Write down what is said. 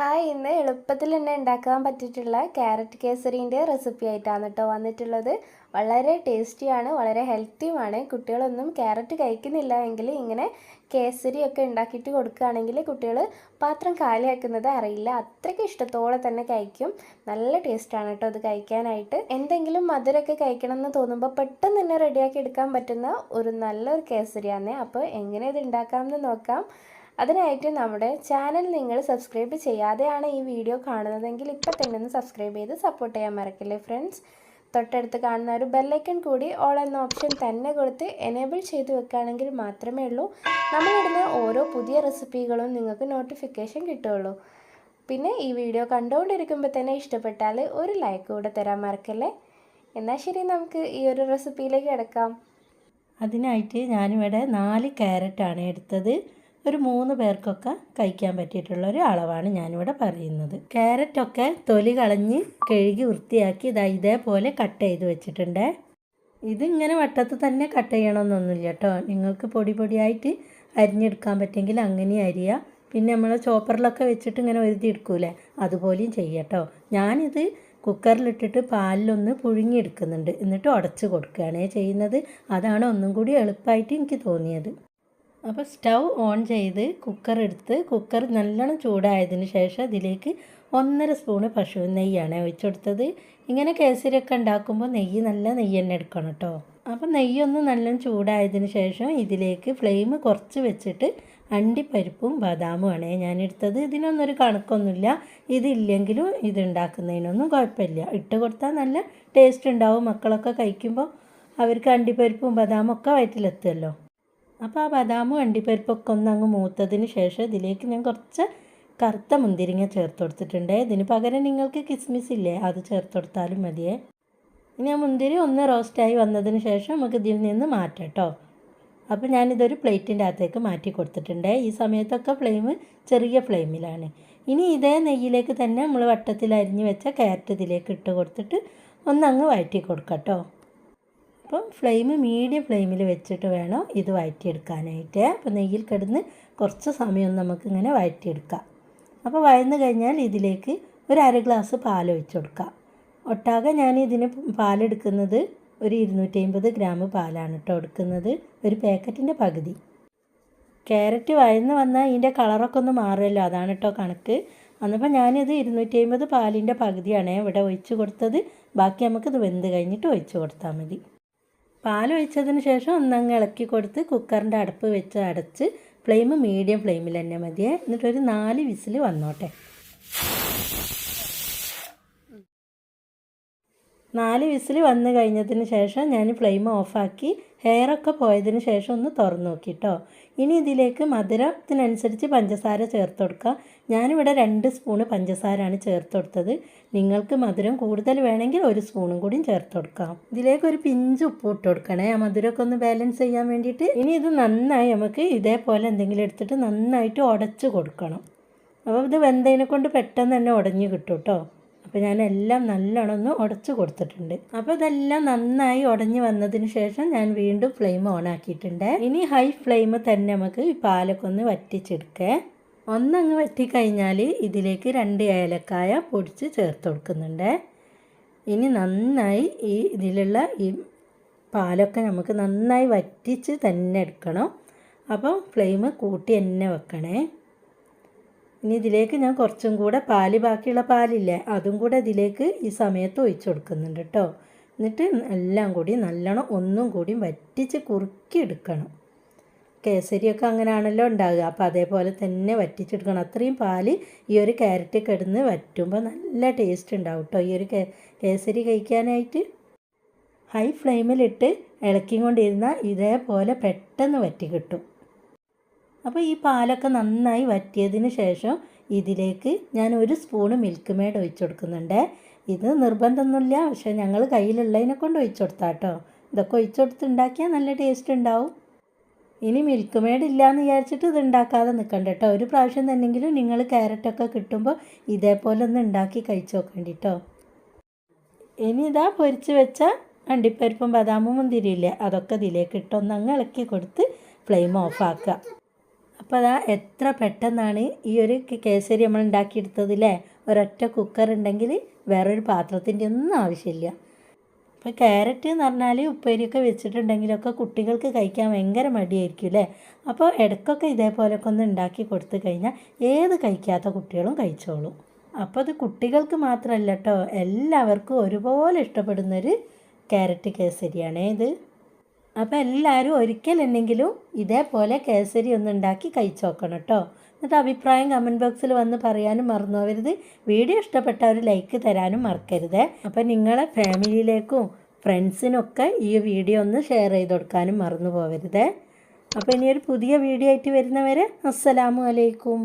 Hi ഇന്ന് എളുപ്പത്തിൽ തന്നെ ഉണ്ടാക്കാൻ പറ്റിയിട്ടുള്ള ക്യാരറ്റ് കേസരീന്റെ റെസിപ്പി ആയിട്ടാണ് കേട്ടോ വന്നിട്ടുള്ളത്. വളരെ ടേസ്റ്റിയാണ് വളരെ ഹെൽത്തിയുമാണ്. കുട്ടികളൊന്നും ക്യാരറ്റ് കഴിക്കുന്നില്ല എങ്കിൽ ഇങ്ങനെ കേസരി ഒക്കെ ഉണ്ടാക്കിയിട്ട് കൊടുക്കുകയാണെങ്കിൽ കുട്ടികൾ പാത്രം കാലിയാക്കുന്നത് അറിയില്ല. അത്രയ്ക്ക് ഇഷ്ടത്തോടെ തന്നെ കഴിക്കും. നല്ല ടേസ്റ്റാണ് കേട്ടോ അത് കഴിക്കാനായിട്ട്. എന്തെങ്കിലും മധുരമൊക്കെ കഴിക്കണം എന്ന് തോന്നുമ്പോൾ പെട്ടെന്ന് തന്നെ റെഡിയാക്കി എടുക്കാൻ പറ്റുന്ന ഒരു നല്ലൊരു കേസരിയാണ് അപ്പോൾ എങ്ങനെ ഇത് ഉണ്ടാക്കാമെന്ന് നോക്കാം. അതിനായിട്ട് നമ്മുടെ ചാനൽ നിങ്ങൾ സബ്സ്ക്രൈബ് ചെയ്യാതെയാണ് ഈ വീഡിയോ കാണുന്നതെങ്കിൽ ഇപ്പം തന്നെ ഒന്ന് സബ്സ്ക്രൈബ് ചെയ്ത് സപ്പോർട്ട് ചെയ്യാൻ മറക്കല്ലേ ഫ്രണ്ട്സ് തൊട്ടടുത്ത് കാണുന്ന ഒരു ബെല്ലൈക്കൺ കൂടി ഓൾ എന്ന ഓപ്ഷൻ തന്നെ കൊടുത്ത് എനേബിൾ ചെയ്ത് വെക്കുകയാണെങ്കിൽ മാത്രമേ ഉള്ളൂ. നമ്മളിടുന്ന ഓരോ പുതിയ റെസിപ്പികളും നിങ്ങൾക്ക് നോട്ടിഫിക്കേഷൻ കിട്ടുള്ളൂ പിന്നെ ഈ വീഡിയോ കണ്ടുകൊണ്ടിരിക്കുമ്പോൾ തന്നെ ഇഷ്ടപ്പെട്ടാൽ ഒരു ലൈക്ക് കൂടെ തരാൻ മറക്കല്ലേ? എന്നാൽ ശരി നമുക്ക് ഈ ഒരു റെസിപ്പിയിലേക്ക് കിടക്കാം. അതിനായിട്ട് ഞാനിവിടെ നാല് ക്യാരറ്റാണ് എടുത്തത്. ഒരു മൂന്ന് പേർക്കൊക്കെ കഴിക്കാൻ പറ്റിയിട്ടുള്ള ഒരു അളവാണ് ഞാനിവിടെ പറയുന്നത്. ക്യാരറ്റൊക്കെ തൊലി കളഞ്ഞ് കഴുകി വൃത്തിയാക്കി ഇതാ ഇതേപോലെ കട്ട് ചെയ്ത് വെച്ചിട്ടുണ്ട്. ഇതിങ്ങനെ വട്ടത്ത് തന്നെ കട്ട് ചെയ്യണമെന്നൊന്നുമില്ല കേട്ടോ. നിങ്ങൾക്ക് പൊടി പൊടിയായിട്ട് അരിഞ്ഞെടുക്കാൻ പറ്റുമെങ്കിൽ അങ്ങനെ അരിയുക പിന്നെ നമ്മൾ ചോപ്പറിലൊക്കെ വെച്ചിട്ട് ഇങ്ങനെ ഒരുതിയെടുക്കൂലേ അതുപോലെയും ചെയ്യട്ടോ ഞാനിത് കുക്കറിലിട്ടിട്ട് പാലിലൊന്ന് പുഴുങ്ങിയെടുക്കുന്നുണ്ട്. എന്നിട്ട് ഉടച്ച് കൊടുക്കുകയാണ്. ചെയ്യുന്നത് അതാണ് ഒന്നും കൂടി എളുപ്പമായിട്ട് എനിക്ക് തോന്നിയത്. അപ്പോൾ സ്റ്റൗ ഓൺ ചെയ്ത് കുക്കർ എടുത്ത് കുക്കർ നല്ലോണം ചൂടായതിന് ശേഷം ഇതിലേക്ക് ഒന്നര സ്പൂണ് പശു നെയ്യാണ് ഒഴിച്ചെടുത്തത് ഇങ്ങനെ കേസരിയൊക്കെ ഉണ്ടാക്കുമ്പോൾ നെയ്യ് നല്ല നെയ്യ് തന്നെ എടുക്കണം കേട്ടോ അപ്പോൾ നെയ്യൊന്ന് നല്ലോണം ചൂടായതിന് ശേഷം ഇതിലേക്ക് ഫ്ലെയിം കുറച്ച് വെച്ചിട്ട് അണ്ടിപ്പരിപ്പും ബദാമുമാണ് ഞാൻ എടുത്തത്. ഇതിനൊന്നും ഒരു കണക്കൊന്നുമില്ല. ഇതില്ലെങ്കിലും ഇത് ഉണ്ടാക്കുന്നതിനൊന്നും കുഴപ്പമില്ല. ഇട്ട് കൊടുത്താൽ നല്ല ടേസ്റ്റ് ഉണ്ടാവും. മക്കളൊക്കെ കഴിക്കുമ്പോൾ അവർക്ക് അണ്ടിപ്പരിപ്പും ബദാമും ഒക്കെ വയറ്റിലെത്തുമല്ലോ. അപ്പോൾ ആ ബദാമും അണ്ടിപ്പരിപ്പൊക്കെ ഒന്ന് അങ്ങ് മൂത്തതിന് ശേഷം ഇതിലേക്ക് ഞാൻ കുറച്ച് കറുത്ത മുന്തിരിങ്ങ ചേർത്ത് കൊടുത്തിട്ടുണ്ട്. ഇതിന് പകരം നിങ്ങൾക്ക് കിസ്മിസ് ഇല്ലേ? അത് ചേർത്ത് കൊടുത്താലും മതിയേ. ഇനി ആ മുന്തിരി ഒന്ന് റോസ്റ്റായി വന്നതിന് ശേഷം നമുക്ക് ഇതിൽ നിന്ന് മാറ്റാം കേട്ടോ. അപ്പോൾ ഞാനിതൊരു പ്ലേറ്റിന്റെ അകത്തേക്ക് മാറ്റി കൊടുത്തിട്ടുണ്ട്. ഈ സമയത്തൊക്കെ ഫ്ലെയിം ചെറിയ ഫ്ലെയിമിലാണ്. ഇനി ഇതേ നെയ്യിലേക്ക് തന്നെ നമ്മൾ വട്ടത്തിൽ അരിഞ്ഞ് വെച്ച ക്യാരറ്റ് ഇതിലേക്ക് ഇട്ട് കൊടുത്തിട്ട് ഒന്നങ്ങ് വഴറ്റി കൊടുക്കാം കേട്ടോ. അപ്പം ഫ്ലെയിം മീഡിയം ഫ്ലെയിമിൽ വെച്ചിട്ട് വേണം ഇത് വഴറ്റിയെടുക്കാനായിട്ട്. അപ്പോൾ നെയ്യിൽ കിടന്ന് കുറച്ച് സമയം നമുക്കിങ്ങനെ വഴറ്റിയെടുക്കാം. അപ്പോൾ വഴന്ന് കഴിഞ്ഞാൽ ഇതിലേക്ക് ഒരു അര ഗ്ലാസ് പാൽ ഒഴിച്ചു കൊടുക്കാം. ഒട്ടാകെ ഞാൻ ഇതിന് പാലെടുക്കുന്നത് ഒരു ഇരുന്നൂറ്റി അമ്പത് ഗ്രാം പാലാണ് കേട്ടോ എടുക്കുന്നത്. ഒരു പാക്കറ്റിന്റെ പകുതി. ക്യാരറ്റ് വഴന്ന് വന്നാൽ ഇതിന്റെ കളറൊക്കെ ഒന്ന് മാറുമല്ലോ. അതാണ് കേട്ടോ കണക്ക്. അന്നപ്പോൾ ഞാനിത് ഇരുന്നൂറ്റി അമ്പത് പാലിന്റെ പകുതിയാണ് ഇവിടെ ഒഴിച്ച് കൊടുത്തത്. ബാക്കി നമുക്കിത് വെന്ത് കഴിഞ്ഞിട്ട് ഒഴിച്ച് കൊടുത്താൽ മതി. പാൽ ഒഴിച്ചതിന് ശേഷം ഒന്നങ്ങ് ഇളക്കി കൊടുത്ത് കുക്കറിന്റെ അടുപ്പ് വെച്ച് അടച്ച് ഫ്ലെയിം മീഡിയം ഫ്ലെയിമിൽ തന്നെ മതിയേ എന്നിട്ടൊരു നാല് വിസിൽ വന്നോട്ടെ. നാല് വിസിൽ വന്നു കഴിഞ്ഞതിന് ശേഷം ഞാൻ ഫ്ലെയിം ഓഫാക്കി ഹെയറൊക്കെ പോയതിന് ശേഷം ഒന്ന് തുറന്നു നോക്കിട്ടോ. ഇനി ഇതിലേക്ക് മധുരത്തിനനുസരിച്ച് പഞ്ചസാര ചേർത്ത് കൊടുക്കുക. ഞാനിവിടെ രണ്ട് സ്പൂണ് പഞ്ചസാരയാണ് ചേർത്ത് കൊടുത്തത്. നിങ്ങൾക്ക് മധുരം കൂടുതൽ വേണമെങ്കിൽ ഒരു സ്പൂണും കൂടി ചേർത്ത് കൊടുക്കാം. ഇതിലേക്ക് ഒരു പിഞ്ച് ഉപ്പ് ഇട്ട് കൊടുക്കണേ. ആ മധുരമൊക്കെ ഒന്ന് ബാലൻസ് ചെയ്യാൻ വേണ്ടിയിട്ട്. ഇനി ഇത് നന്നായി നമുക്ക് ഇതേപോലെ എന്തെങ്കിലും എടുത്തിട്ട് നന്നായിട്ട് ഉടച്ച് കൊടുക്കണം. അപ്പോൾ ഇത് വെന്തതിനെ കൊണ്ട് പെട്ടെന്ന് തന്നെ ഉടഞ്ഞ് കിട്ടും കേട്ടോ. അപ്പോൾ ഞാൻ എല്ലാം നല്ലോണം ഒന്ന് ഉടച്ച് കൊടുത്തിട്ടുണ്ട്. അപ്പോൾ ഇതെല്ലാം നന്നായി ഉടഞ്ഞ് വന്നതിന് ശേഷം ഞാൻ വീണ്ടും ഫ്ലെയിം ഓൺ ആക്കിയിട്ടുണ്ട്. ഇനി ഹൈ ഫ്ലെയിം തന്നെ നമുക്ക് ഈ പാലൊക്കെ ഒന്ന് വറ്റിച്ചെടുക്കേ. ഒന്നങ്ങ് വറ്റിക്കഴിഞ്ഞാൽ ഇതിലേക്ക് രണ്ട് ഏലക്കായ പൊടിച്ച് ചേർത്ത് കൊടുക്കുന്നുണ്ട്. ഇനി നന്നായി ഈ ഇതിലുള്ള ഈ പാലൊക്കെ നമുക്ക് നന്നായി വറ്റിച്ച് തന്നെ എടുക്കണം. അപ്പോൾ ഫ്ലെയിം കൂട്ടി തന്നെ വെക്കണേ. ഇനി ഇതിലേക്ക് ഞാൻ കുറച്ചും കൂടെ പാൽ ബാക്കിയുള്ള പാലില്ലേ അതും കൂടെ ഇതിലേക്ക് ഈ സമയത്ത് ഒഴിച്ചു കൊടുക്കുന്നുണ്ട് കേട്ടോ. എന്നിട്ട് എല്ലാം കൂടി നല്ലോണം ഒന്നും കൂടി വറ്റിച്ച് കുറുക്കി എടുക്കണം കേസരിയൊക്കെ അങ്ങനെയാണല്ലോ ഉണ്ടാകുക അപ്പോൾ അതേപോലെ തന്നെ വറ്റിച്ചെടുക്കണം. അത്രയും പാൽ ഈ ഒരു ക്യാരറ്റ് കിടന്ന് വറ്റുമ്പോൾ നല്ല ടേസ്റ്റ് ഉണ്ടാവും കേട്ടോ. ഈ ഒരു കേസരി കഴിക്കാനായിട്ട്. ഹൈ ഫ്ലെയിമിലിട്ട് ഇളക്കിക്കൊണ്ടിരുന്നാൽ ഇതേപോലെ പെട്ടെന്ന് വറ്റി കിട്ടും. അപ്പോൾ ഈ പാലൊക്കെ നന്നായി വറ്റിയതിന് ശേഷം ഇതിലേക്ക് ഞാൻ ഒരു സ്പൂണ് മിൽക്ക് മേഡ് ഒഴിച്ചു കൊടുക്കുന്നുണ്ട്. ഇത് നിർബന്ധമൊന്നുമില്ല പക്ഷേ ഞങ്ങൾ കയ്യിലുള്ളതിനെ കൊണ്ട് ഒഴിച്ചു കൊടുത്താൽ കേട്ടോ ഇതൊക്കെ ഒഴിച്ചു കൊടുത്തുണ്ടാക്കിയാൽ നല്ല ടേസ്റ്റ് ഉണ്ടാവും. ഇനി മിൽക്ക് മേഡ് ഇല്ലയെന്ന് വിചാരിച്ചിട്ട് ഇത് ഉണ്ടാക്കാതെ നിൽക്കണ്ട കേട്ടോ ഒരു പ്രാവശ്യം തന്നെങ്കിലും നിങ്ങൾ ക്യാരറ്റൊക്കെ കിട്ടുമ്പോൾ ഇതേപോലെ ഒന്ന് ഉണ്ടാക്കി കഴിച്ചു നോക്കേണ്ടി കേട്ടോ ഇനി ഇതാ പൊരിച്ച് വെച്ച അണ്ടിപ്പരിപ്പും ബദാമും മുന്തിരിയില്ലേ അതൊക്കെ ഇതിലേക്ക് ഇട്ടൊന്ന് അങ്ങ് ഇളക്കി കൊടുത്ത് ഫ്ലെയിം ഓഫാക്കുക അപ്പോൾ അതാ എത്ര പെട്ടെന്നാണ് ഈ ഒരു കേസരി നമ്മൾ ഉണ്ടാക്കിയെടുത്തത് അല്ലേ ഒരൊറ്റ കുക്കർ ഉണ്ടെങ്കിൽ വേറൊരു പാത്രത്തിന്റെ ഒന്നും ആവശ്യമില്ല. ഇപ്പോൾ ക്യാരറ്റ് എന്ന് പറഞ്ഞാൽ ഉപ്പേരിയൊക്കെ വെച്ചിട്ടുണ്ടെങ്കിലൊക്കെ കുട്ടികൾക്ക് കഴിക്കാൻ ഭയങ്കര മടിയായിരിക്കും അല്ലേ? അപ്പോൾ ഇടയ്ക്കൊക്കെ ഇതേപോലെയൊക്കെ ഒന്ന് ഉണ്ടാക്കി കൊടുത്തു കഴിഞ്ഞാൽ ഏത് കഴിക്കാത്ത കുട്ടികളും കഴിച്ചോളും. അപ്പോൾ അത് കുട്ടികൾക്ക് മാത്രമല്ല കേട്ടോ എല്ലാവർക്കും ഒരുപോലെ ഇഷ്ടപ്പെടുന്നൊരു ക്യാരറ്റ് കേസരിയാണേ. ഇത് അപ്പോൾ എല്ലാവരും ഒരിക്കലെന്നെങ്കിലും ഇതേപോലെ കേസരി ഒന്ന് ഉണ്ടാക്കി കഴിച്ചു നോക്കണം കേട്ടോ. എന്നിട്ട് അഭിപ്രായം കമന്റ് ബോക്സിൽ വന്ന് പറയാനും മറന്നു പോകരുത്. വീഡിയോ ഇഷ്ടപ്പെട്ട ഒരു ലൈക്ക് തരാനും മറക്കരുത്. അപ്പോൾ നിങ്ങളെ ഫാമിലിയിലേക്കും ഫ്രണ്ട്സിനൊക്കെ ഈ വീഡിയോ ഒന്ന് ഷെയർ ചെയ്ത് കൊടുക്കാനും മറന്നു പോകരുത്. അപ്പോൾ ഇനി ഒരു പുതിയ വീഡിയോ ആയിട്ട് വരുന്നവരെ അസ്സലാമു അലൈക്കും.